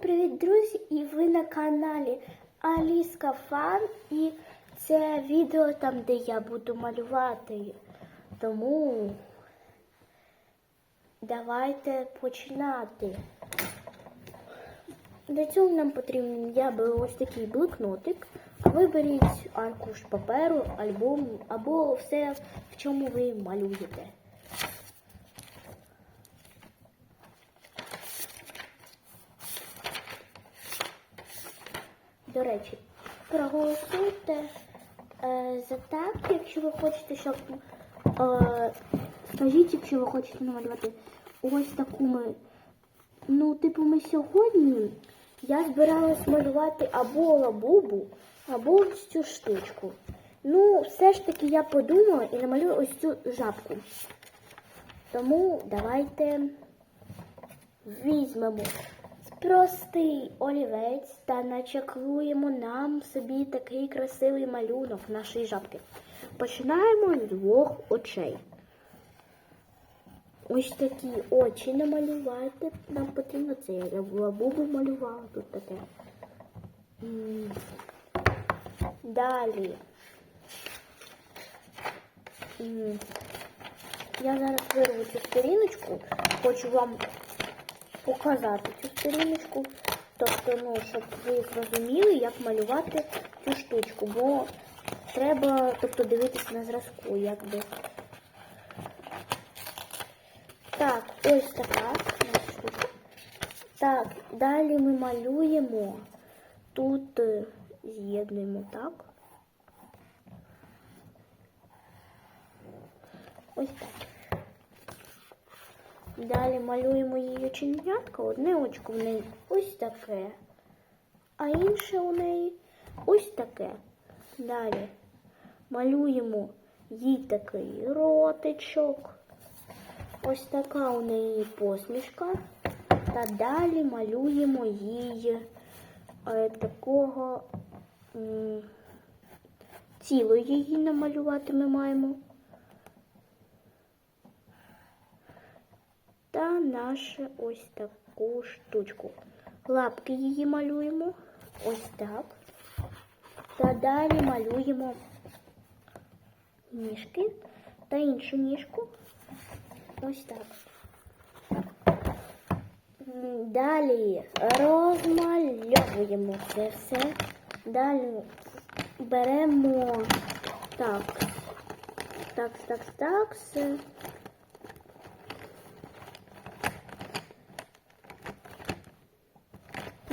Привіт-привіт, друзі! І ви на каналі Аліска Фан. І це відео там, де я буду малювати. Тому давайте починати. Для цього нам потрібен, я беру ось такий блокнотик, а ви беріть аркуш паперу, альбом або все, в чому ви малюєте. До речі, проголосуйте е, за так, якщо ви хочете, щоб е, скажіть, якщо ви хочете намалювати ось таку ми. Ну, типу, ми сьогодні я збиралась малювати або лабубу, або ось цю штучку. Ну, все ж таки я подумала і намалюю ось цю жабку. Тому давайте візьмемо простий олівець та начаклуємо нам собі такий красивий малюнок нашої жабки. Починаємо з двох очей. Ось такі очі намалювати. Нам потрібно це. Я лабубу малювала тут таке. Далі. Я зараз вирву цю сторіночку, хочу вам показати цю сторіночку. Тобто, ну, щоб ви зрозуміли, як малювати цю штучку, бо треба тобто, дивитися на зразку, якби. Так, ось така штука. Так, далі ми малюємо. Тут е, з'єднуємо так. Ось так. Далі малюємо її оченятка. Одне очко в неї ось таке, а інше у неї ось таке. Далі малюємо їй такий ротичок. Ось така у неї посмішка. Та далі малюємо їй е, такого м, тіло її намалювати ми маємо. Та нашу ось таку штучку. Лапки її малюємо. Ось так. Та далі малюємо ніжки та іншу ніжку. Ось так. Далі розмальовуємо це все. Далі беремо так. Так, так, так. все.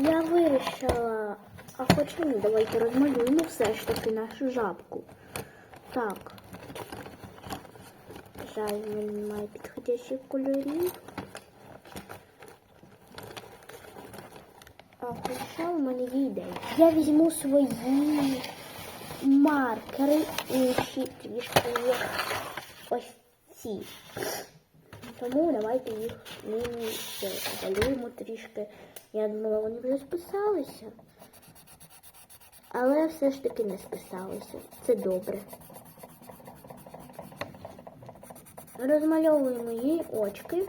Я вирішила, а хоча ні, давайте розмалюємо все ж таки нашу жабку. Так. Жаль, немає підходящих кольорів. А хоча в мене є ідея. Я візьму свої маркери, інші трішки ось ці. Тому давайте їх ними ще малюємо трішки. Я думала, вони вже списалися. Але все ж таки не списалися. Це добре. Розмальовуємо їй очки.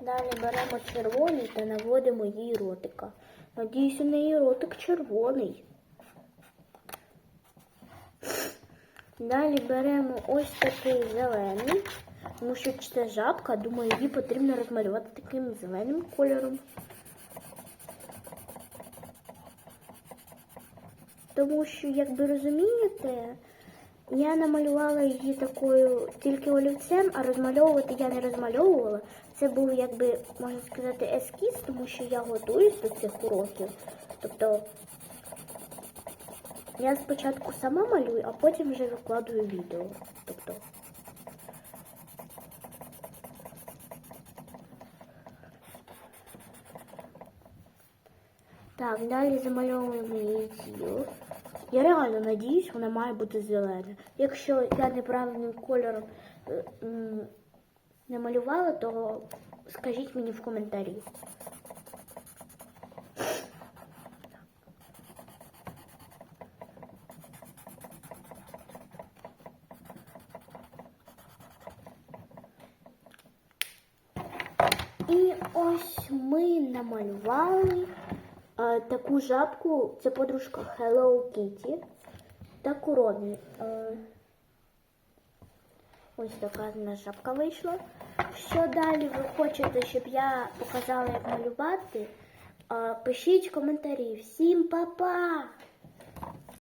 Далі беремо червоний та наводимо їй ротика. Надіюсь, у неї ротик червоний. Далі беремо ось такий зелений, тому що це жабка, думаю, її потрібно розмалювати таким зеленим кольором. Тому що, як ви розумієте, я намалювала її такою тільки олівцем, а розмальовувати я не розмальовувала. Це був, якби, можна сказати, ескіз, тому що я готуюсь до цих уроків. Тобто я спочатку сама малюю, а потім вже викладую відео. Тобто. Так, далі замальовуємо її тіло. Я реально надіюсь, вона має бути зелена. Якщо я неправильним кольором е, м, не малювала, то скажіть мені в коментарі. І ось ми намалювали е, таку жабку, це подружка Hello Kitty. Таку Робі. Е, ось така в нас жабка вийшла. Що далі ви хочете, щоб я показала, як малювати? Е, пишіть коментарі. Всім па-па!